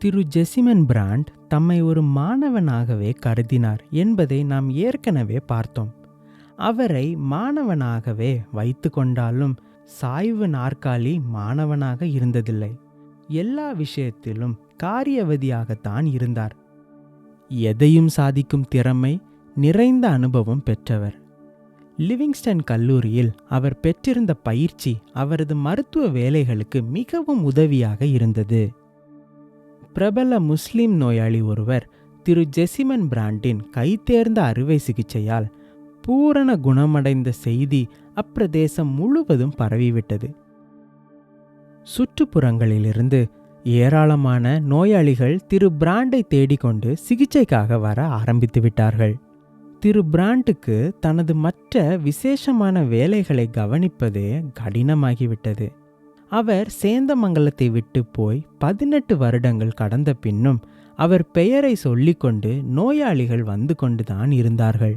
திரு ஜெசிமன் brand தம்மை ஒரு மாணவனாகவே கருதினார் என்பதை நாம் ஏற்கனவே பார்த்தோம். அவரை மாணவனாகவே வைத்து கொண்டாலும் சாய்வு நாற்காலி மாணவனாக இருந்ததில்லை. எல்லா விஷயத்திலும் காரியவதியாகத்தான் இருந்தார். எதையும் சாதிக்கும் திறமை நிறைந்த அனுபவம் பெற்றவர். லிவிங்ஸ்டன் கல்லூரியில் அவர் பெற்றிருந்த பயிற்சி அவரது மருத்துவ வேலைகளுக்கு மிகவும் உதவியாக இருந்தது. பிரபல முஸ்லிம் நோயாளி ஒருவர் திரு ஜெசிமன் பிராண்டின் கைதேர்ந்த அறுவை சிகிச்சையால் பூரண குணமடைந்த செய்தி அப்பிரதேசம் முழுவதும் பரவிவிட்டது. சுற்றுப்புறங்களிலிருந்து ஏராளமான நோயாளிகள் திரு பிராண்டை தேடிக்கொண்டு சிகிச்சைக்காக வர ஆரம்பித்து விட்டார்கள். திரு பிராண்டுக்கு தனது மற்ற விசேஷமான வேலைகளை கவனிப்பதே கடினமாகிவிட்டது. அவர் சேந்தமங்கலத்தை விட்டு போய் பதினெட்டு வருடங்கள் கடந்த பின்னும் அவர் பெயரை சொல்லிக்கொண்டு நோயாளிகள் வந்து கொண்டுதான் இருந்தார்கள்.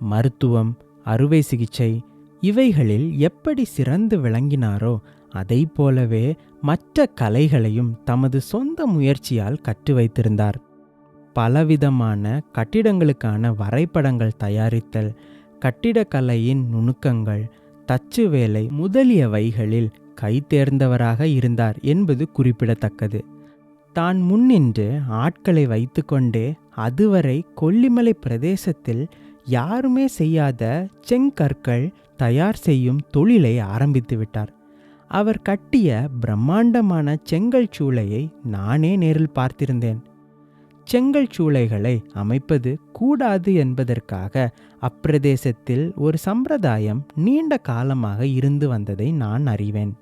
மருத்துவம் அறுவை சிகிச்சை இவைகளில் எப்படி சிறந்து விளங்கினாரோ அதை போலவே மற்ற கலைகளையும் தமது சொந்த முயற்சியால் கற்று வைத்திருந்தார். பலவிதமான கட்டிடங்களுக்கான வரைபடங்கள் தயாரித்தல் கட்டிடக்கலையின் நுணுக்கங்கள் தச்சு வேலை முதலியவைகளில் கைதேர்ந்தவராக இருந்தார் என்பது குறிப்பிடத்தக்கது. தான் முன்னின்று ஆட்களை வைத்துக்கொண்டே அதுவரை கொல்லிமலை பிரதேசத்தில் யாருமே செய்யாத செங்கற்கள் தயார் செய்யும் தொழிலை ஆரம்பித்து விட்டார். அவர் கட்டிய பிரம்மாண்டமான செங்கல் சூளையை நானே நேரில் பார்த்திருந்தேன். செங்கல் சூளைகளை அமைப்பது கூடாது என்பதற்காக அப்பிரதேசத்தில் ஒரு சம்பிரதாயம் நீண்ட காலமாக இருந்து வந்ததை நான் அறிவேன்.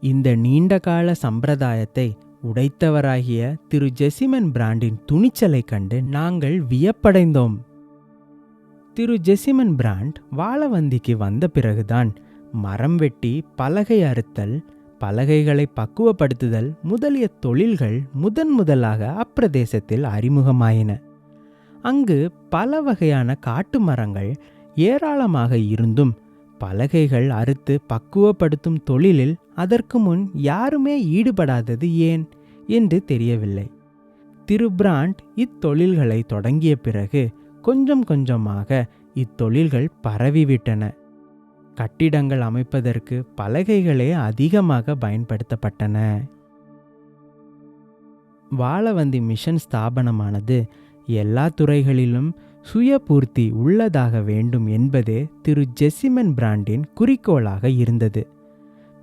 இந்த நீண்ட கால சம்பிரதாயத்தை உடைத்தவராகிய திரு ஜெசிமன் பிராண்டின் துணிச்சலை கண்டு நாங்கள் வியப்படைந்தோம். திரு ஜெசிமன் பிராண்ட் வாழவந்திக்கு வந்த பிறகுதான் மரம் வெட்டி பலகை அறுத்தல் பலகைகளை பக்குவப்படுத்துதல் முதலிய தொழில்கள் முதன் முதலாக அப்பிரதேசத்தில் அறிமுகமாயின. அங்கு பல வகையான காட்டு மரங்கள் ஏராளமாக இருந்தும் பலகைகள் அறுத்து பக்குவப்படுத்தும் தொழிலில் அதற்கு முன் யாருமே ஈடுபடாதது ஏன் என்று தெரியவில்லை. திரு பிராண்ட் இத்தொழில்களை தொடங்கிய பிறகு கொஞ்சம் கொஞ்சமாக இத்தொழில்கள் பரவிவிட்டன. கட்டிடங்கள் அமைப்பதற்கு பலகைகளே அதிகமாக பயன்படுத்தப்பட்டன. வாழவந்தி மிஷன் ஸ்தாபனமானது எல்லா துறைகளிலும் சுயபூர்த்தி உள்ளதாக வேண்டும் என்பதே திரு ஜெசிமன் பிராண்டின் குறிக்கோளாக இருந்தது.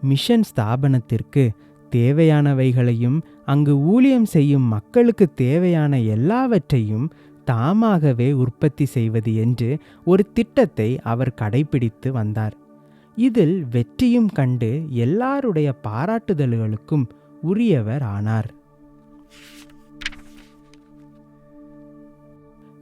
மிஷன் ஸ்தாபனத்திற்கு தேவையானவைகளையும் அங்கு ஊழியம் செய்யும் மக்களுக்கு தேவையான எல்லாவற்றையும் தாமாகவே உற்பத்தி செய்வது என்று ஒரு திட்டத்தை அவர் கடைபிடித்து வந்தார். இதில் வெற்றியும் கண்டு எல்லாருடைய பாராட்டுதல்களுக்கும் உரியவர் ஆனார்.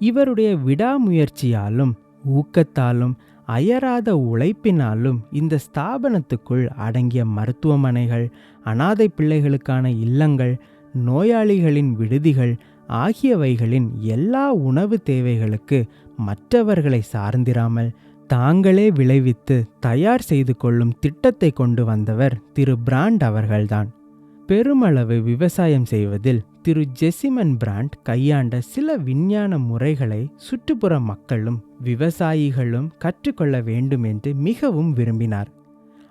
இவருடைய விடாமுயற்சியாலும் ஊக்கத்தாலும் அயராத உழைப்பினாலும் இந்த ஸ்தாபனத்துக்குள் அடங்கிய மருத்துவமனைகள் அனாதை பிள்ளைகளுக்கான இல்லங்கள் நோயாளிகளின் விடுதிகள் ஆகியவைகளின் எல்லா உணவு தேவைகளுக்கு மற்றவர்களை சார்ந்திராமல் தாங்களே விளைவித்து தயார் செய்து கொள்ளும் திட்டத்தை கொண்டு வந்தவர் திரு பிராண்ட் அவர்கள்தான். பெருமளவு விவசாயம் செய்வதில் திரு ஜெசிமன் பிராண்ட் கையாண்ட சில விஞ்ஞான முறைகளை சுற்றுப்புற மக்களும் விவசாயிகளும் கற்றுக்கொள்ள வேண்டும் என்று மிகவும் விரும்பினார்.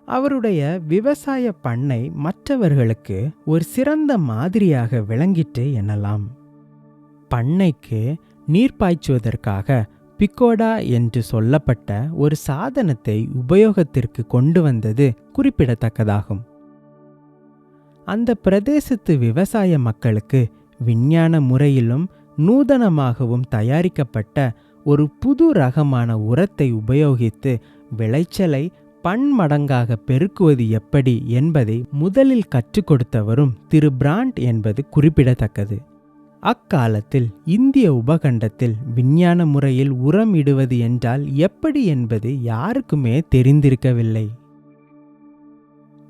அவருடைய விவசாய பண்ணை மற்றவர்களுக்கு ஒரு சிறந்த மாதிரியாக விளங்கிற்று எனலாம் பண்ணைக்கு நீர் பாய்ச்சுவதற்காக பிக்கோடா என்று சொல்லப்பட்ட ஒரு சாதனத்தை உபயோகத்திற்கு கொண்டு வந்தது குறிப்பிடத்தக்கதாகும். அந்த பிரதேசத்து விவசாய மக்களுக்கு விஞ்ஞான முறையிலும் நூதனமாகவும் தயாரிக்கப்பட்ட ஒரு புது ரகமான உரத்தை உபயோகித்து விளைச்சலை பன்மடங்காக பெருக்குவது எப்படி என்பதை முதலில் கற்றுக் கொடுத்தவரும் திரு பிராண்ட் என்பது குறிப்பிடத்தக்கது. அக்காலத்தில் இந்திய உபகண்டத்தில் விஞ்ஞான முறையில் உரம் இடுவது என்றால் எப்படி என்பது யாருக்குமே தெரிந்திருக்கவில்லை.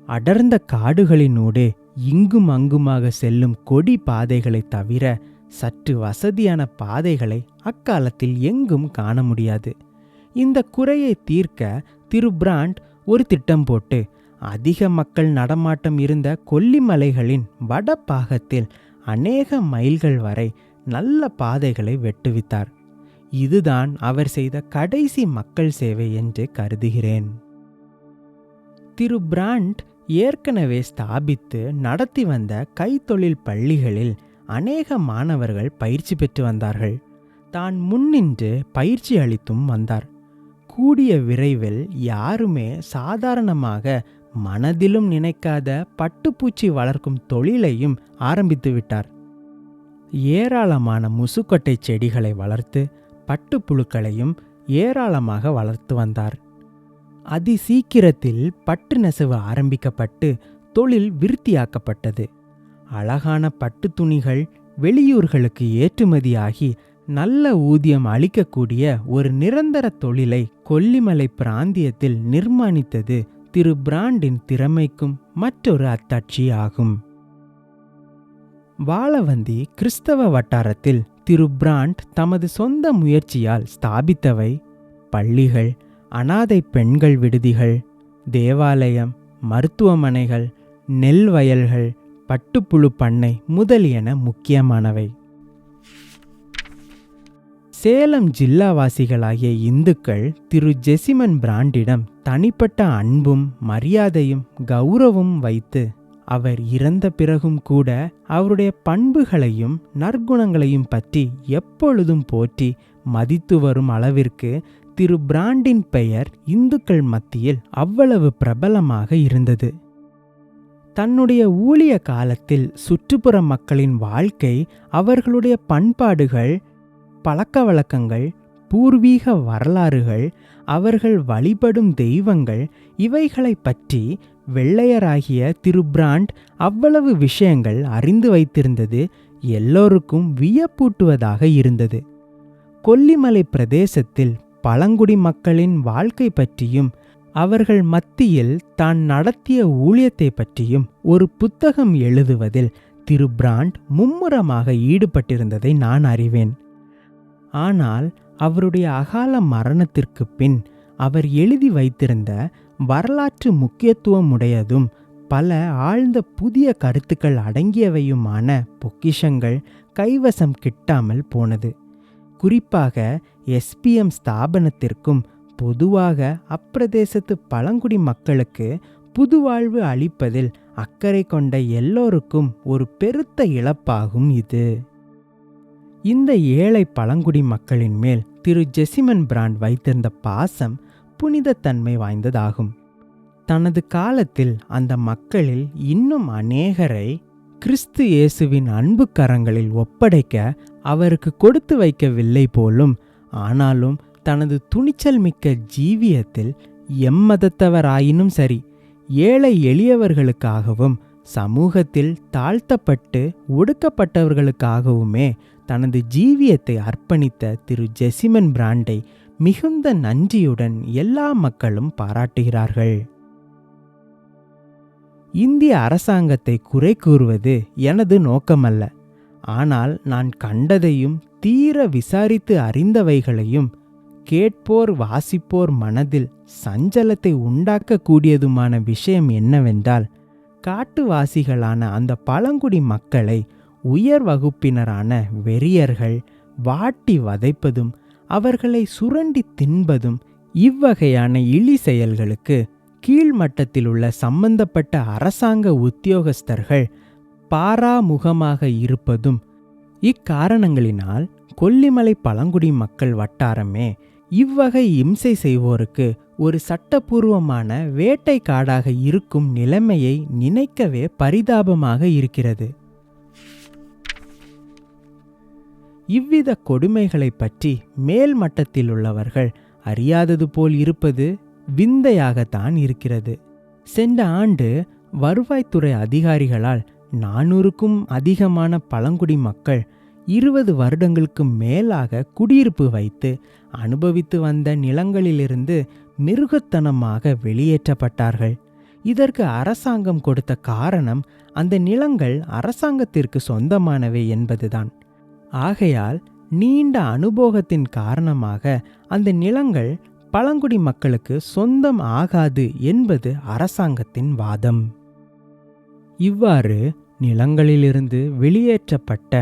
அடர்ந்த காடுகளினூடே இங்கும் அங்குமாக செல்லும் கொடி பாதைகளை தவிர சற்று வசதியான பாதைகளை அக்காலத்தில் எங்கும் காண முடியாது. இந்த குறையை தீர்க்க திரு பிராண்ட் ஒரு திட்டம் போட்டு அதிக மக்கள் நடமாட்டம் இருந்த கொல்லிமலைகளின் வடபாகத்தில் அநேக மைல்கள் வரை நல்ல பாதைகளை வெட்டுவித்தார். இதுதான் அவர் செய்த கடைசி மக்கள் சேவை என்று கருதுகிறேன். திரு பிராண்ட் ஏற்கனவே ஸ்தாபித்து நடத்தி வந்த கைத்தொழில் பள்ளிகளில் அநேக மாணவர்கள் பயிற்சி பெற்று வந்தார்கள். தான் முன்னின்று பயிற்சி அளித்தும் வந்தார். கூடிய விரைவில் யாருமே சாதாரணமாக மனதிலும் நினைக்காத பட்டுப்பூச்சி வளர்க்கும் தொழிலையும் ஆரம்பித்து விட்டார். ஏராளமான முசுக்கொட்டை செடிகளை வளர்த்து பட்டுப்புழுக்களையும் ஏராளமாக வளர்த்து வந்தார். அதி சீக்கிரத்தில் பட்டு நெசவு ஆரம்பிக்கப்பட்டு தொழில் விருத்தியாக்கப்பட்டது. அழகான பட்டு துணிகள் வெளியூர்களுக்கு ஏற்றுமதியாகி நல்ல ஊதியம் அளிக்கக்கூடிய ஒரு நிரந்தர தொழிலை கொல்லிமலை பிராந்தியத்தில் நிர்மாணித்தது திரு பிராண்டின் திறமைக்கும் மற்றொரு அத்தாட்சி ஆகும். வாழவந்தி கிறிஸ்தவ வட்டாரத்தில் திரு பிராண்ட் தமது சொந்த முயற்சியால் ஸ்தாபித்தவை. பள்ளிகள் அனாதை பெண்கள் விடுதிகள் தேவாலயம் மருத்துவமனைகள் நெல் வயல்கள் பட்டுப்புழு பண்ணை முதலியன முக்கியமானவை. சேலம் ஜில்லாவாசிகளாகிய இந்துக்கள் திரு ஜெசிமன் பிராண்டிடம் தனிப்பட்ட அன்பும் மரியாதையும் கௌரவம் வைத்து அவர் இறந்த பிறகும் கூட அவருடைய பண்புகளையும் நற்குணங்களையும் பற்றி எப்பொழுதும் போற்றி மதித்து வரும் அளவிற்கு திரு பிராண்டின் பெயர் இந்துக்கள் மத்தியில் அவ்வளவு பிரபலமாக இருந்தது. தன்னுடைய ஊழிய காலத்தில் சுற்றுப்புற மக்களின் வாழ்க்கை அவர்களுடைய பண்பாடுகள் பழக்க வழக்கங்கள் பூர்வீக வரலாறுகள் அவர்கள் வழிபடும் தெய்வங்கள் இவைகளை பற்றி வெள்ளையராகிய திரு பிராண்ட் அவ்வளவு விஷயங்கள் அறிந்து வைத்திருந்தது எல்லோருக்கும் வியப்பூட்டுவதாக இருந்தது. கொல்லிமலை பிரதேசத்தில் பழங்குடி மக்களின் வாழ்க்கை பற்றியும் அவர்கள் மத்தியில் தான் நடத்திய ஊழியத்தை பற்றியும் ஒரு புத்தகம் எழுதுவதில் திரு பிராண்ட் மும்முரமாக ஈடுபட்டிருந்ததை நான் அறிவேன். ஆனால் அவருடைய அகால மரணத்திற்கு பின் அவர் எழுதி வைத்திருந்த வரலாற்று முக்கியத்துவம் உடையதும் பல ஆழ்ந்த புதிய கருத்துக்கள் அடங்கியவையுமான பொக்கிஷங்கள் கைவசம் கிட்டாமல் போனது. குறிப்பாக எஸ்பிஎம் ஸ்தாபனத்திற்கும் பொதுவாக அப்பிரதேசத்து பழங்குடி மக்களுக்கு புதுவாழ்வு அளிப்பதில் அக்கறை கொண்ட எல்லோருக்கும் ஒரு பெருத்த இழப்பாகும் இது. இந்த ஏழை பழங்குடி மக்களின் மேல் திரு ஜெசிமன் பிராண்ட் வைத்திருந்த பாசம் புனிதத்தன்மை வாய்ந்ததாகும். தனது காலத்தில் அந்த மக்களில் இன்னும் அநேகரை கிறிஸ்து இயேசுவின் அன்பு கரங்களில் ஒப்படைக்க அவருக்கு கொடுத்து வைக்கவில்லை போலும் ஆனாலும் தனது துணிச்சல் மிக்க ஜீவியத்தில் எம்மதத்தவராயினும் சரி ஏழை எளியவர்களுக்காகவும் சமூகத்தில் தாழ்த்தப்பட்டு ஒடுக்கப்பட்டவர்களுக்காகவுமே தனது ஜீவியத்தை அர்ப்பணித்த திரு ஜெசிமன் பிராண்டை மிகுந்த நன்றியுடன் எல்லா மக்களும் பாராட்டுகிறார்கள். இந்திய அரசாங்கத்தை குறை கூறுவது எனது நோக்கமல்ல. ஆனால் நான் கண்டதையும் தீர விசாரித்து அறிந்தவைகளையும் கேட்போர் வாசிப்போர் மனதில் சஞ்சலத்தை உண்டாக்கக்கூடியதுமான விஷயம் என்னவென்றால் காட்டுவாசிகளான அந்த பழங்குடி மக்களை உயர் வகுப்பினரான வெறியர்கள் வாட்டி வதைப்பதும் அவர்களை சுரண்டி தின்பதும் இவ்வகையான இழி செயல்களுக்கு கீழ்மட்டத்தில் உள்ள சம்பந்தப்பட்ட அரசாங்க உத்தியோகஸ்தர்கள் பாராமுகமாக இருப்பதும் இக்காரணங்களினால் கொல்லிமலை பழங்குடி மக்கள் வட்டாரமே இவ்வகை இம்சை செய்வோருக்கு ஒரு சட்டபூர்வமான வேட்டைக்காடாக இருக்கும் நிலைமையை நினைக்கவே பரிதாபமாக இருக்கிறது. இவ்வித கொடுமைகளை பற்றி மேல் மட்டத்தில் உள்ளவர்கள் அறியாதது போல் இருப்பது விந்தையாகத்தான் இருக்கிறது. சென்ற ஆண்டு வருவாய்த்துறை அதிகாரிகளால் நானூறுக்கும் அதிகமான பழங்குடி மக்கள் இருபது வருடங்களுக்கு மேலாக குடியிருப்பு வைத்து அனுபவித்து வந்த நிலங்களிலிருந்து மிருகத்தனமாக வெளியேற்றப்பட்டார்கள். இதற்கு அரசாங்கம் கொடுத்த காரணம் அந்த நிலங்கள் அரசாங்கத்திற்கு சொந்தமானவை என்பதுதான். ஆகையால் நீண்ட அனுபவத்தின் காரணமாக அந்த நிலங்கள் பழங்குடி மக்களுக்கு சொந்தம் ஆகாது என்பது அரசாங்கத்தின் வாதம். இவ்வாறு நிலங்களிலிருந்து வெளியேற்றப்பட்ட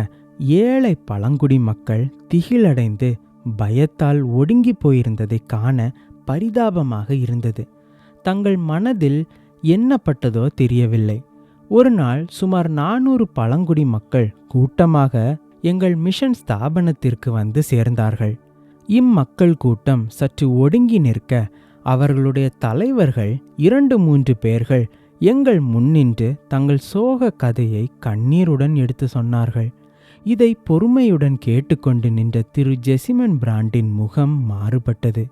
ஏழை பழங்குடி மக்கள் திகிலடைந்து பயத்தால் ஒடுங்கி போயிருந்ததை காண பரிதாபமாக இருந்தது. தங்கள் மனதில் என்னப்பட்டதோ தெரியவில்லை. ஒரு நாள் சுமார் நானூறு பழங்குடி மக்கள் கூட்டமாக எங்கள் மிஷன் ஸ்தாபனத்திற்கு வந்து சேர்ந்தார்கள். இம்மக்கள் கூட்டம் சற்று ஒடுங்கி நிற்க அவர்களுடைய தலைவர்கள் இரண்டு மூன்று பேர்கள் எங்கள் முன்னின்று தங்கள் சோக கதையை கண்ணீருடன் எடுத்து சொன்னார்கள். இதை பொறுமையுடன் கேட்டுக்கொண்டு நின்ற திரு ஜெசிமன் பிராண்டின் முகம் மாறுபட்டது.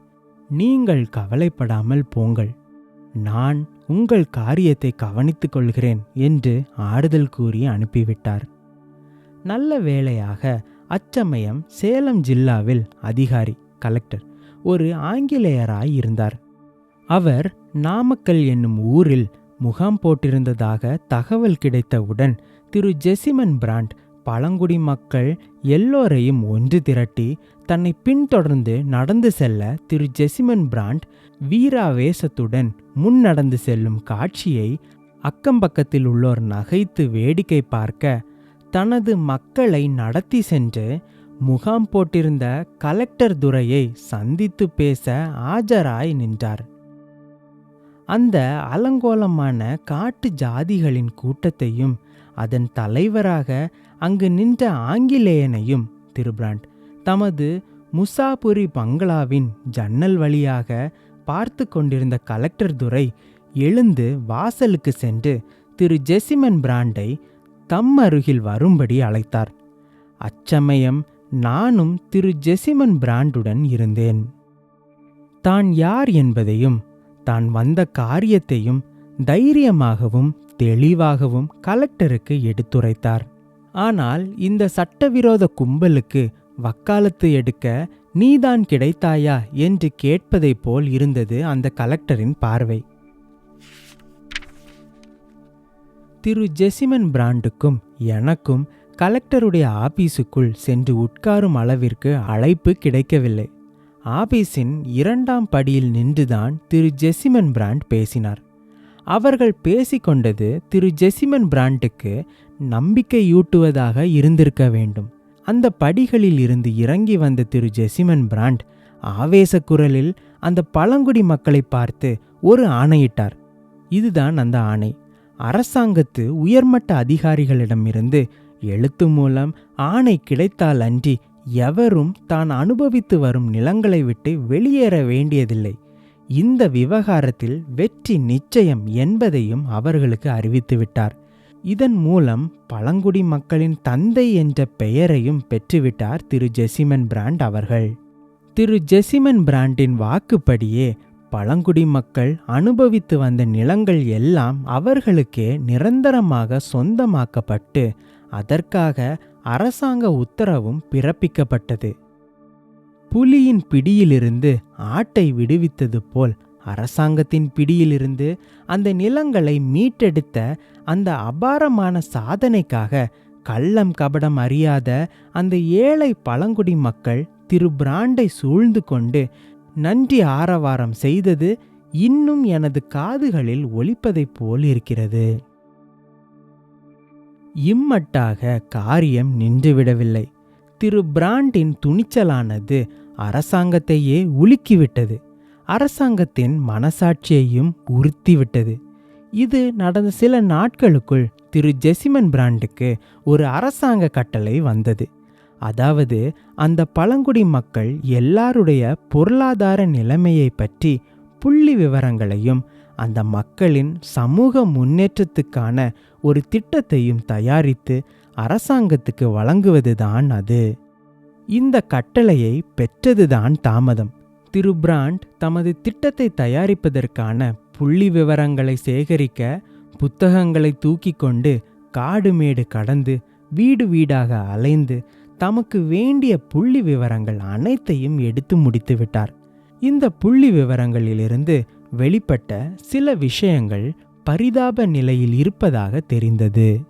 நீங்கள் கவலைப்படாமல் போங்கள். நான் உங்கள் காரியத்தை கவனித்துக் கொள்கிறேன் என்று ஆறுதல் கூறி அனுப்பிவிட்டார். நல்ல வேளையாக அச்சமயம் சேலம் ஜில்லாவில் அதிகாரி கலெக்டர் ஒரு ஆங்கிலேயராய் இருந்தார். அவர் நாமக்கல் என்னும் ஊரில் முகாம் போட்டிருந்ததாக தகவல் கிடைத்தவுடன் திரு ஜெசிமன் பிராண்ட் பழங்குடி மக்கள் எல்லோரையும் ஒன்று திரட்டி தன்னை பின்தொடர்ந்து நடந்து செல்ல திரு ஜெசிமன் பிராண்ட் வீராவேசத்துடன் முன் நடந்து செல்லும் காட்சியை அக்கம்பக்கத்தில் உள்ளோர் நகைத்து வேடிக்கை பார்க்க தனது மக்களை நடத்தி சென்று முகாம் போட்டிருந்த கலெக்டர் துரையை சந்தித்து பேச ஆஜராய் நின்றார். அந்த அலங்கோலமான காட்டு ஜாதிகளின் கூட்டத்தையும் அதன் தலைவராக அங்கு நின்ற ஆங்கிலேயனையும் திருபிராண்ட் தமது முசாபுரி பங்களாவின் ஜன்னல் வழியாக பார்த்து கொண்டிருந்த கலெக்டர் துரை எழுந்து வாசலுக்கு சென்று திரு ஜெசிமன் பிராண்டை தம் அருகில் வரும்படி அழைத்தார். அச்சமயம் நானும் திரு ஜெசிமன் பிராண்டுடன் இருந்தேன். தான் யார் என்பதையும் தான் வந்த காரியத்தையும் தைரியமாகவும் தெளிவாகவும் கலெக்டருக்கு எடுத்துரைத்தார். ஆனால் இந்த சட்டவிரோத கும்பலுக்கு வக்காலத்து எடுக்க நீதான் கிடைத்தாயா என்று கேட்பதைப் போல் இருந்தது அந்த கலெக்டரின் பார்வை. திரு ஜெசிமன் பிராண்டுக்கும் எனக்கும் கலெக்டருடைய ஆபீஸுக்குள் சென்று உட்காரும் அளவிற்கு அழைப்பு கிடைக்கவில்லை. ஆபீஸின் இரண்டாம் படியில் நின்றுதான் திரு ஜெசிமன் பிராண்ட் பேசினார். அவர்கள் பேசிக்கொண்டது திரு ஜெசிமன் பிராண்டுக்கு நம்பிக்கையூட்டுவதாக இருந்திருக்க வேண்டும். அந்த படிகளில் இருந்து இறங்கி வந்த திரு ஜெசிமன் பிராண்ட் ஆவேச குரலில் அந்த பழங்குடி மக்களை பார்த்து ஒரு ஆணையிட்டார். இதுதான் அந்த ஆணை. அரசாங்கத்து உயர்மட்ட அதிகாரிகளிடமிருந்து எழுத்து மூலம் ஆணை கிடைத்தால் அன்றி எவரும் தான் அனுபவித்து வரும் நிலங்களை விட்டு வெளியேற வேண்டியதில்லை. இந்த விவகாரத்தில் வெற்றி நிச்சயம் என்பதையும் அவர்களுக்கு அறிவித்துவிட்டார் இதன் மூலம் பழங்குடி மக்களின் தந்தை என்ற பெயரையும் பெற்றுவிட்டார் திரு ஜெசிமன் பிராண்ட் அவர்கள். திரு ஜெசிமன் பிராண்டின் வாக்குப்படியே பழங்குடி மக்கள் அனுபவித்து வந்த நிலங்கள் எல்லாம் அவர்களுக்கே நிரந்தரமாக சொந்தமாக்கப்பட்டு அதற்காக அரசாங்க உத்தரவும் பிறப்பிக்கப்பட்டது. புலியின் பிடியிலிருந்து ஆட்டை விடுவித்தது போல் அரசாங்கத்தின் பிடியிலிருந்து அந்த நிலங்களை மீட்டெடுத்த அந்த அபாரமான சாதனைக்காக கள்ளம் கபடம் அறியாத அந்த ஏழை பழங்குடி மக்கள் திரு பிராண்டை சூழ்ந்து கொண்டு நன்றி ஆரவாரம் செய்தது இன்னும் எனது காதுகளில் ஒலிப்பதைப் போல் இருக்கிறது. இம்மட்டாக காரியம் நின்றுவிடவில்லை. திரு பிராண்டின் துணிச்சலானது அரசாங்கத்தையே உலுக்கிவிட்டது. அரசாங்கத்தின் மனசாட்சியையும் உறுத்திவிட்டது. இது நடந்த சில நாட்களுக்குள் திரு ஜெசிமன் பிராண்டுக்கு ஒரு அரசாங்க கட்டளை வந்தது. அதாவது அந்த பழங்குடி மக்கள் எல்லாருடைய பொருளாதார நிலைமையை பற்றி புள்ளி விவரங்களையும் அந்த மக்களின் சமூக முன்னேற்றத்துக்கான ஒரு திட்டத்தையும் தயாரித்து அரசாங்கத்துக்கு வழங்குவதுதான் அது. இந்த கட்டளையை பெற்றதுதான் தாமதம். திரு பிராண்ட் தமது திட்டத்தை தயாரிப்பதற்கான புள்ளி விவரங்களை சேகரிக்க புத்தகங்களை தூக்கி கொண்டு காடு மேடு கடந்து வீடு வீடாக அலைந்து தமக்கு வேண்டிய புள்ளி விவரங்கள் அனைத்தையும் எடுத்து முடித்து விட்டார். இந்த புள்ளி விவரங்களிலிருந்து வெளிப்பட்ட சில விஷயங்கள் பரிதாப நிலையில் இருப்பதாக தெரிந்தது.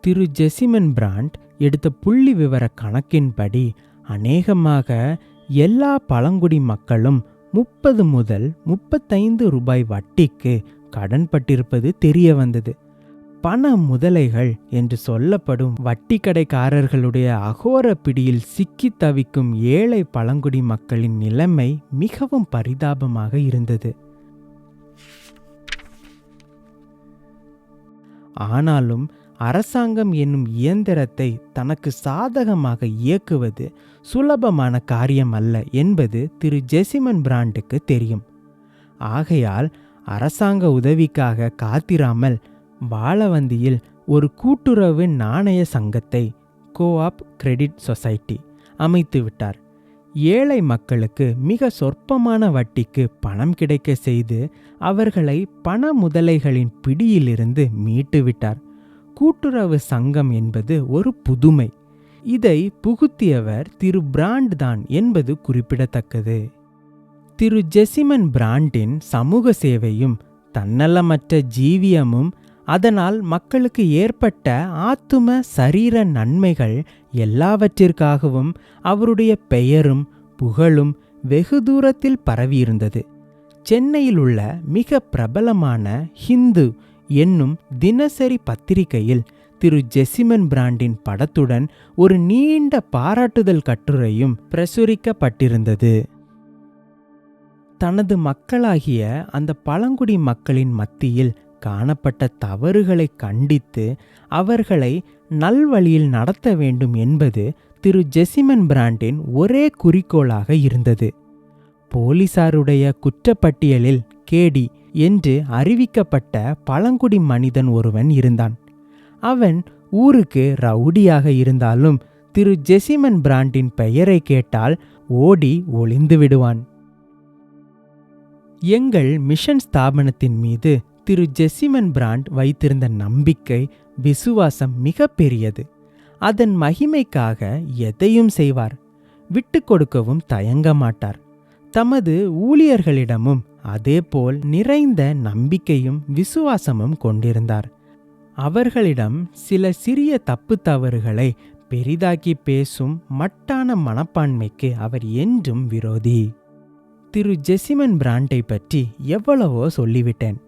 திரு ஜெசிமன் பிராண்ட் எடுத்த புள்ளி விவர கணக்கின்படி அநேகமாக எல்லா பழங்குடி மக்களும் முப்பது முதல் முப்பத்தைந்து ரூபாய் வட்டிக்கு கடன்பட்டிருப்பது தெரிய வந்தது. பண முதலைகள் என்று சொல்லப்படும் வட்டிக்கடைக்காரர்களுடைய அகோர பிடியில் சிக்கித் தவிக்கும் ஏழை பழங்குடி மக்களின் நிலைமை மிகவும் பரிதாபமாக இருந்தது. ஆனாலும் அரசாங்கம் என்னும் இயந்திரத்தை தனக்கு சாதகமாக இயக்குவது சுலபமான காரியம் அல்ல என்பது திரு ஜெசிமன் பிராண்டுக்கு தெரியும். ஆகையால் அரசாங்க உதவிக்காக காத்திராமல் வாழவந்தியில் ஒரு கூட்டுறவு நாணய சங்கத்தை கோஆப் கிரெடிட் சொசைட்டி அமைத்து விட்டார் ஏழை மக்களுக்கு மிக சொற்பமான வட்டிக்கு பணம் கிடைக்க செய்து அவர்களை பண முதலைகளின் பிடியிலிருந்து மீட்டுவிட்டார் கூட்டுறவு சங்கம் என்பது ஒரு புதுமை. இதை புகுத்தியவர் திரு பிராண்ட் தான் என்பது குறிப்பிடத்தக்கது. திரு ஜெசிமன் பிராண்டின் சமூக சேவையும் தன்னலமற்ற ஜீவியமும் அதனால் மக்களுக்கு ஏற்பட்ட ஆத்தும சரீர நன்மைகள் எல்லாவற்றிற்காகவும் அவருடைய பெயரும் புகழும் வெகு தூரத்தில் பரவியிருந்தது. சென்னையில் உள்ள மிக பிரபலமான ஹிந்து என்னும் தினசரி பத்திரிகையில் திரு ஜெசிமன் பிராண்டின் படத்துடன் ஒரு நீண்ட பாராட்டுதல் கட்டுரையும் பிரசுரிக்கப்பட்டிருந்தது. தனது மக்களாகிய அந்த பழங்குடி மக்களின் மத்தியில் காணப்பட்ட தவறுகளை கண்டித்து அவர்களை நல்வழியில் நடத்த வேண்டும் என்பது திரு ஜெசிமன் பிராண்டின் ஒரே குறிக்கோளாக இருந்தது. போலீசாருடைய குற்றப்பட்டியலில் கேடி என்று அறிவிக்கப்பட்ட பழங்குடி மனிதன் ஒருவன் இருந்தான். அவன் ஊருக்கு ரவுடியாக இருந்தாலும் திரு ஜெசிமன் பிராண்டின் பெயரை கேட்டால் ஓடி ஒளிந்து விடுவான். எங்கள் மிஷன் ஸ்தாபனத்தின் மீது திரு ஜெசிமன் பிராண்ட் வைத்திருந்த நம்பிக்கை விசுவாசம் மிக பெரியது அதன் மகிமைக்காக எதையும் செய்வார். விட்டு கொடுக்கவும் தயங்க மாட்டார். தமது ஊழியர்களிடமும் அதேபோல் நிறைந்த நம்பிக்கையும் விசுவாசமும் கொண்டிருந்தார். அவர்களிடம் சில சிறிய தப்பு தவறுகளை பெரிதாக்கி பேசும் மட்டான மனப்பான்மைக்கு அவர் என்றும் விரோதி. திரு ஜெசிமன் பிராண்டை பற்றி எவ்வளவோ சொல்லிவிட்டேன்.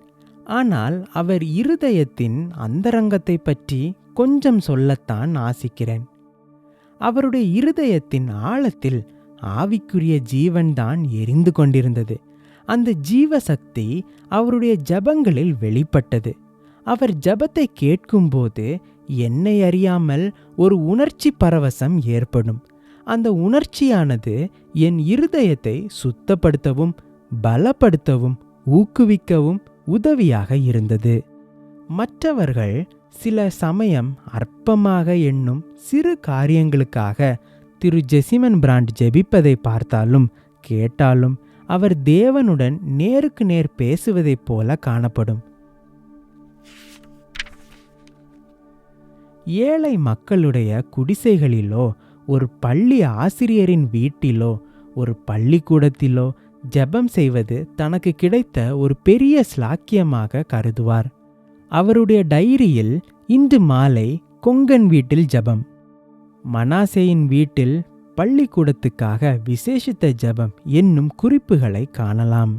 ஆனால் அவர் இருதயத்தின் அந்தரங்கத்தை பற்றி கொஞ்சம் சொல்லத்தான் ஆசிக்கிறேன். அவருடைய இருதயத்தின் ஆழத்தில் ஆவிக்குரிய ஜீவன்தான் எரிந்து கொண்டிருந்தது. அந்த ஜீவசக்தி அவருடைய ஜபங்களில் வெளிப்பட்டது. அவர் ஜபத்தை கேட்கும்போது என்னை அறியாமல் ஒரு உணர்ச்சி பரவசம் ஏற்படும். அந்த உணர்ச்சியானது என் இருதயத்தை சுத்தப்படுத்தவும் பலப்படுத்தவும் ஊக்குவிக்கவும் உதவியாக இருந்தது. மற்றவர்கள் சில சமயம் அற்பமாக எண்ணும் சிறு காரியங்களுக்காக திரு ஜெசிமன் பிராண்ட் ஜெபிப்பதை பார்த்தாலும் கேட்டாலும் அவர் தேவனுடன் நேருக்கு நேர் பேசுவதைப் போல காணப்படும். ஏழை மக்களுடைய குடிசைகளிலோ ஒரு பள்ளி ஆசிரியரின் வீட்டிலோ ஒரு பள்ளிக்கூடத்திலோ ஜெபம் செய்வது தனக்கு கிடைத்த ஒரு பெரிய ஸ்லாக்கியமாக கருதுவார். அவருடைய டைரியில் இன்று மாலை கொங்கன் வீட்டில் ஜெபம். மனாசேயின் வீட்டில் பள்ளிக்கூடத்துக்காக விசேஷித்த ஜெபம் என்னும் குறிப்புகளை காணலாம்.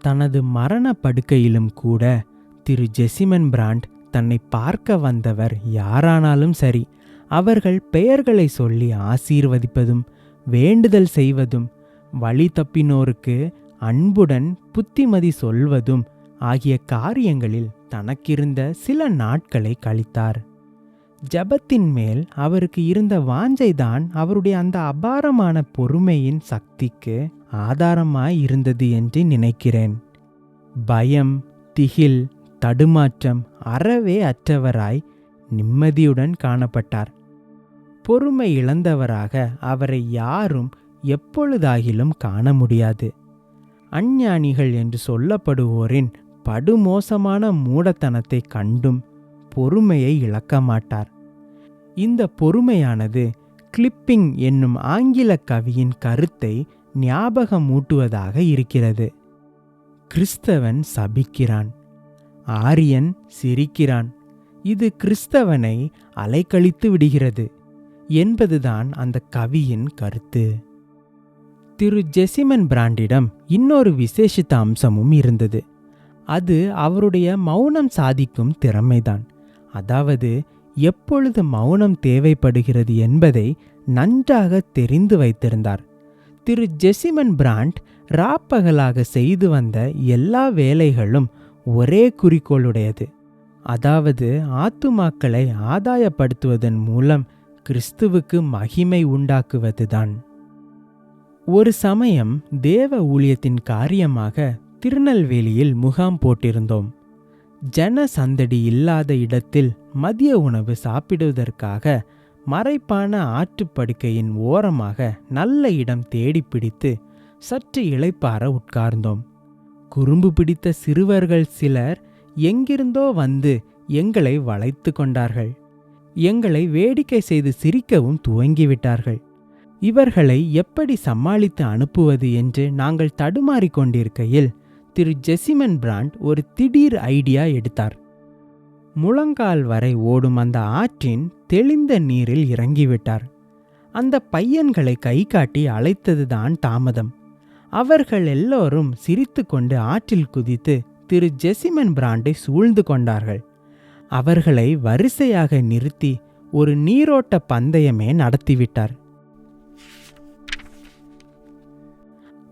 தனது மரண படுக்கையிலும் கூட திரு ஜெசிமன் பிராண்ட் தன்னை பார்க்க வந்தவர் யாரானாலும் சரி அவர்கள் பெயர்களை சொல்லி ஆசீர்வதிப்பதும் வேண்டுதல் செய்வதும் வழி தப்பினோருக்கு அன்புடன் புத்திமதி சொல்வதும் ஆகிய காரியங்களில் தனக்கிருந்த சில நாட்களை கழித்தார். ஜபத்தின் மேல் அவருக்கு இருந்த வாஞ்சைதான் அவருடைய அந்த அபாரமான பொறுமையின் சக்திக்கு ஆதாரமாய் இருந்தது என்று நினைக்கிறேன். பயம் திகில் தடுமாற்றம் அறவே அற்றவராய் நிம்மதியுடன் காணப்பட்டார். பொறுமை இழந்தவராக அவரை யாரும் எப்பொழுதாகிலும் காண முடியாது. அஞ்ஞானிகள் என்று சொல்லப்படுவோரின் படுமோசமான மூடத்தனத்தை கண்டும் பொறுமையை இழக்க மாட்டார். இந்த பொறுமையானது கிளிப்பிங் என்னும் ஆங்கில கவியின் கருத்தை ஞாபகமூட்டுவதாக இருக்கிறது. கிறிஸ்தவன் சபிக்கிறான். ஆரியன் சிரிக்கிறான். இது கிறிஸ்தவனை அலைக்கழித்து விடுகிறது என்பதுதான் அந்த கவியின் கருத்து. திரு ஜெசிமன் பிராண்டிடம் இன்னொரு விசேஷித்த அம்சமும் இருந்தது. அது அவருடைய மௌனம் சாதிக்கும் திறமைதான். அதாவது எப்பொழுது மௌனம் தேவைப்படுகிறது என்பதை நன்றாக தெரிந்து வைத்திருந்தார். திரு ஜெசிமன் பிராண்ட் ராப்பகலாக செய்து வந்த எல்லா வேலைகளும் ஒரே குறிக்கோளுடையது. அதாவது ஆத்துமாக்களை ஆதாயப்படுத்துவதன் மூலம் கிறிஸ்துவுக்கு மகிமை உண்டாக்குவதுதான். ஒரு சமயம் தேவ ஊழியத்தின் காரியமாக திருநெல்வேலியில் முகாம் போட்டிருந்தோம். ஜன சந்தடி இல்லாத இடத்தில் மதிய உணவு சாப்பிடுவதற்காக மறைப்பான ஆற்றுப்படுக்கையின் ஓரமாக நல்ல இடம் தேடி பிடித்து சற்று இளைப்பார உட்கார்ந்தோம். குறும்பு பிடித்த சிறுவர்கள் சிலர் எங்கிருந்தோ வந்து எங்களை வளைத்து கொண்டார்கள். எங்களை வேடிக்கை செய்து சிரிக்கவும் துவங்கிவிட்டார்கள். இவர்களை எப்படி சமாளித்து அனுப்புவது என்று நாங்கள் தடுமாறிக் கொண்டிருக்கையில் திரு ஜெசிமன் பிராண்ட் ஒரு திடீர் ஐடியா எடுத்தார். முழங்கால் வரை ஓடும் அந்த ஆற்றின் தெளிந்த நீரில் இறங்கிவிட்டார். அந்த பையன்களை கை காட்டி அழைத்ததுதான் தாமதம். அவர்கள் எல்லோரும் சிரித்துக்கொண்டு ஆற்றில் குதித்து திரு ஜெசிமன் பிராண்டை சூழ்ந்து கொண்டார்கள். அவர்களை வரிசையாக நிறுத்தி ஒரு நீரோட்ட பந்தயமே நடத்திவிட்டார்.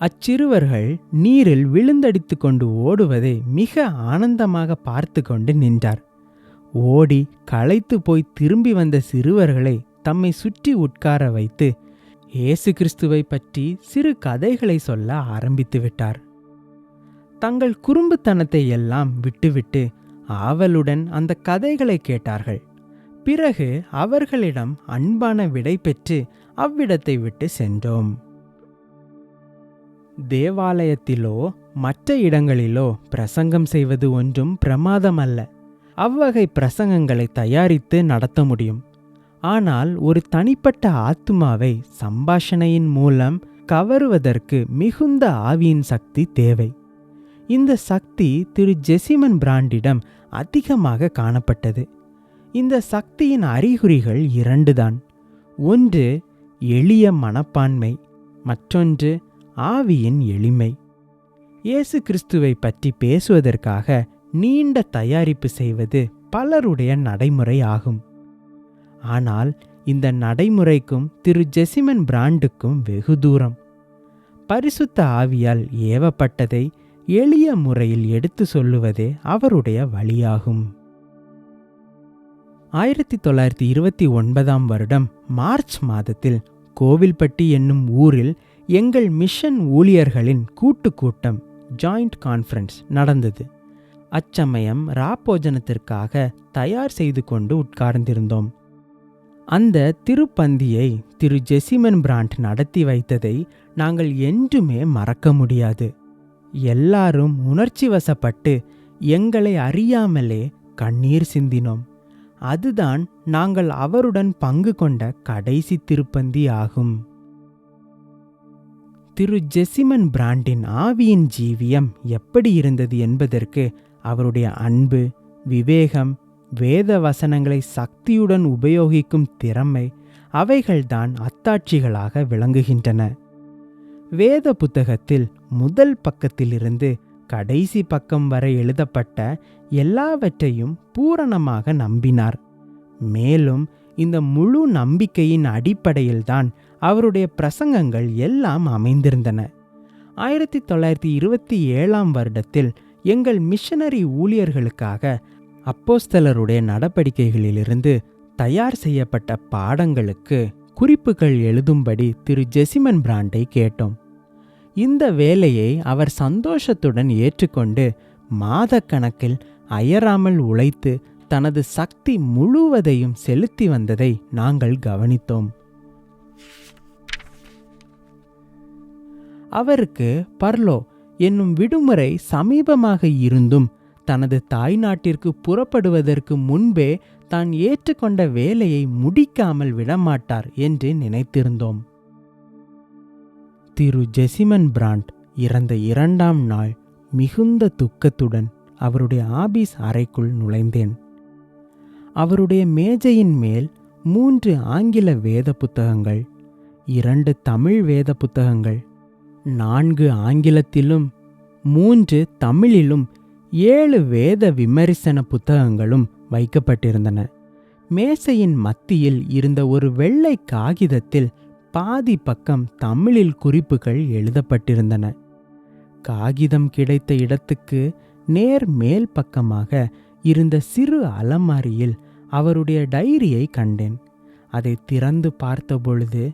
அச்சிறுவர்கள் நீரில் விழுந்தடித்து கொண்டு ஓடுவதை மிக ஆனந்தமாக பார்த்து கொண்டு நின்றார். ஓடி களைத்து போய் திரும்பி வந்த சிறுவர்களை தம்மை சுற்றி உட்கார வைத்து இயேசு கிறிஸ்துவை பற்றி சிறு கதைகளை சொல்ல ஆரம்பித்து விட்டார். தங்கள் குறும்புத்தனத்தை எல்லாம் விட்டுவிட்டு ஆவலுடன் அந்த கதைகளை கேட்டார்கள். பிறகு அவர்களிடம் அன்பான விடை பெற்று அவ்விடத்தை விட்டு சென்றோம். தேவாலயத்திலோ மற்ற இடங்களிலோ பிரசங்கம் செய்வது ஒன்றும் பிரமாதமல்ல. அவ்வகை பிரசங்கங்களை தயாரித்து நடத்த முடியும். ஆனால் ஒரு தனிப்பட்ட ஆத்மாவை சம்பாஷணையின் மூலம் கவருவதற்கு மிகுந்த ஆவியின் சக்தி தேவை. இந்த சக்தி திரு ஜெசிமன் பிராண்டிடம் அதிகமாக காணப்பட்டது. இந்த சக்தியின் அறிகுறிகள் இரண்டுதான். ஒன்று எளிய மனப்பான்மை. மற்றொன்று ஆவியின் எளிமை. இயேசு கிறிஸ்துவை பற்றி பேசுவதற்காக நீண்ட தயாரிப்பு செய்வது பலருடைய நடைமுறை ஆகும். ஆனால் இந்த நடைமுறைக்கும் திரு ஜெசிமன் பிராண்டுக்கும் வெகு தூரம். பரிசுத்த ஆவியால் ஏவப்பட்டதை எளிய முறையில் எடுத்து சொல்லுவதே அவருடைய வழியாகும். ஆயிரத்தி தொள்ளாயிரத்தி இருபத்தி ஒன்பதாம் வருடம் மார்ச் மாதத்தில் கோவில்பட்டி என்னும் ஊரில் எங்கள் மிஷன் ஊழியர்களின் கூட்டு கூட்டம் ஜாயிண்ட் கான்ஃபரன்ஸ் நடந்தது. அச்சமயம் ராப்போஜனத்திற்காக தயார் செய்து கொண்டு உட்கார்ந்திருந்தோம். அந்த திருப்பந்தியை திரு ஜெசிமன் பிராண்ட் நடத்தி வைத்ததை நாங்கள் என்றுமே மறக்க முடியாது. எல்லாரும் உணர்ச்சி வசப்பட்டு எங்களை அறியாமலே கண்ணீர் சிந்தினோம். அதுதான் நாங்கள் அவருடன் பங்கு கொண்ட கடைசி திருப்பந்தி ஆகும். திரு ஜெசிமன் பிராண்டின் ஆவியின் ஜீவியம் எப்படி இருந்தது என்பதற்கு அவருடைய அன்பு விவேகம் வேத வசனங்களை சக்தியுடன் உபயோகிக்கும் திறமை அவைகள்தான் அத்தாட்சிகளாக விளங்குகின்றன. வேத புத்தகத்தில் முதல் பக்கத்திலிருந்து கடைசி பக்கம் வரை எழுதப்பட்ட எல்லாவற்றையும் பூரணமாக நம்பினார். மேலும் இந்த முழு நம்பிக்கையின் அடிப்படையில்தான் அவருடைய பிரசங்கங்கள் எல்லாம் அமைந்திருந்தன. ஆயிரத்தி தொள்ளாயிரத்தி இருபத்தி ஏழாம் வருடத்தில் எங்கள் மிஷனரி ஊழியர்களுக்காக அப்போஸ்தலருடைய நடவடிக்கைகளிலிருந்து தயார் செய்யப்பட்ட பாடங்களுக்கு குறிப்புகள் எழுதும்படி திரு ஜெசிமன் பிராண்டை கேட்டோம். இந்த வேலையை அவர் சந்தோஷத்துடன் ஏற்றுக்கொண்டு மாதக்கணக்கில் அயராமல் உழைத்து தனது சக்தி முழுவதையும் செலுத்தி வந்ததை நாங்கள் கவனித்தோம். அவருக்கு பர்லோ என்னும் விடுமுறை சமீபமாக இருந்தும் தனது தாய் நாட்டிற்கு புறப்படுவதற்கு முன்பே தான் ஏற்றுக்கொண்ட வேலையை முடிக்காமல் விடமாட்டார் என்று நினைத்திருந்தோம். திரு. ஜெசிமன் பிராண்ட் இறந்த இரண்டாம் நாள் மிகுந்த துக்கத்துடன் அவருடைய ஆபீஸ் அறைக்குள் நுழைந்தேன். அவருடைய மேஜையின் மேல் மூன்று ஆங்கில வேத புத்தகங்கள் இரண்டு தமிழ் வேத புத்தகங்கள் நான்கு ஆங்கிலத்திலும் மூன்று தமிழிலும் ஏழு வேத விமரிசன புத்தகங்களும் வைக்கப்பட்டிருந்தன. மேசையின் மத்தியில் இருந்த ஒரு வெள்ளை காகிதத்தில் பாதி பக்கம் தமிழில் குறிப்புகள் எழுதப்பட்டிருந்தன. காகிதம் கிடைத்த இடத்துக்கு நேர் மேல் பக்கமாக இருந்த சிறு அலமாரியில் அவருடைய டைரியை கண்டேன். அதை திறந்து பார்த்தபொழுது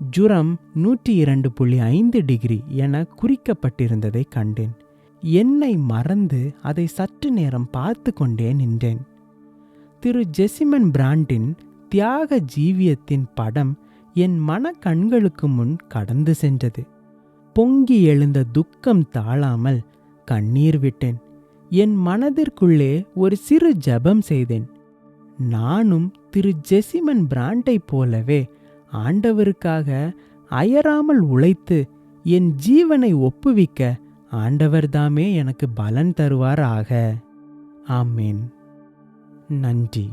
ஜுரம் நூற்றி இரண்டு புள்ளி ஐந்து டிகிரி என குறிக்கப்பட்டிருந்ததை கண்டேன். என்னை மறந்து அதை சற்று நேரம் பார்த்து கொண்டே நின்றேன். திரு ஜெசிமன் பிராண்டின் தியாக ஜீவியத்தின் படம் என் மன கண்களுக்கு முன் கடந்து சென்றது. பொங்கி எழுந்த துக்கம் தாழாமல் கண்ணீர் விட்டேன். என் மனதிற்குள்ளே ஒரு சிறு ஜபம் செய்தேன். நானும் திரு ஜெசிமன் பிராண்டைப் போலவே ஆண்டவருக்காக அயராமல் உழைத்து என் ஜீவனை ஒப்புவிக்க ஆண்டவர்தாமே எனக்கு பலன் தருவாராக. ஆமேன். நன்றி.